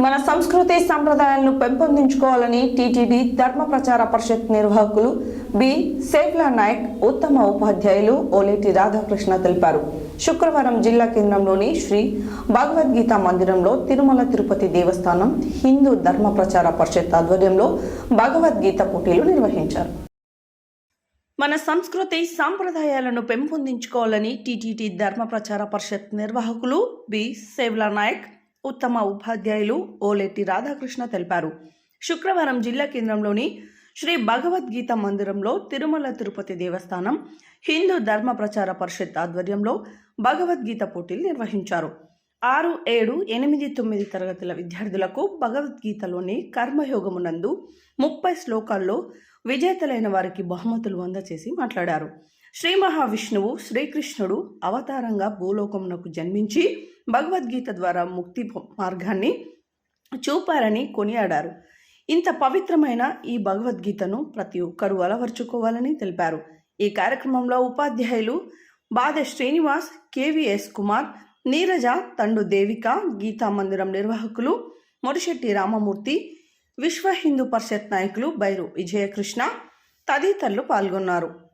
మన సంస్కృతి సంప్రదాయాలను పెంపొందించుకోవాలని టీటీడీ ధర్మ ప్రచార పరిషత్ నిర్వాహకులు బి. సేవ్లా నాయక్ ఉత్తమ ఉపాధ్యాయులు ఓలేటి రాధాకృష్ణ తెలిపారు. శుక్రవారం జిల్లా కేంద్రంలోని శ్రీ భగవద్గీత మందిరంలో తిరుమల తిరుపతి దేవస్థానం హిందూ ధర్మ ప్రచార పరిషత్ ఆధ్వర్యంలో భగవద్గీత పోటీలు నిర్వహించారు. మన సంస్కృతి సాంప్రదాయాలను పెంపొందించుకోవాలని టీటీడీ ధర్మ ప్రచార పరిషత్ నిర్వాహకులు బి. సేవ్లా నాయక్ ఉత్తమ ఉపాధ్యాయులు ఓలెట్టి రాధాకృష్ణ తెలిపారు. శుక్రవారం జిల్లా కేంద్రంలోని శ్రీ భగవద్గీత మందిరంలో తిరుమల తిరుపతి దేవస్థానం హిందూ ధర్మ ప్రచార పరిషత్ ఆధ్వర్యంలో భగవద్గీత పోటీలు నిర్వహించారు. ఆరు ఏడు ఎనిమిది తొమ్మిది తరగతుల విద్యార్థులకు భగవద్గీతలోని కర్మయోగమునందు ముప్పై శ్లోకాల్లో విజేతలైన వారికి బహుమతులు అందచేసి మాట్లాడారు. శ్రీ మహావిష్ణువు శ్రీకృష్ణుడు అవతారంగా భూలోకమునకు జన్మించి భగవద్గీత ద్వారా ముక్తి మార్గాన్ని చూపారని కొనియాడారు. ఇంత పవిత్రమైన ఈ భగవద్గీతను ప్రతి ఒక్కరూ అలవర్చుకోవాలని తెలిపారు. ఈ కార్యక్రమంలో ఉపాధ్యాయులు బాధ శ్రీనివాస్ కేవీఎస్ కుమార్ నీరజ తండు దేవిక గీతా మందిరం నిర్వాహకులు మురిశెట్టి రామమూర్తి విశ్వ హిందూ పరిషత్ నాయకులు బైరు విజయకృష్ణ తదితరులు పాల్గొన్నారు.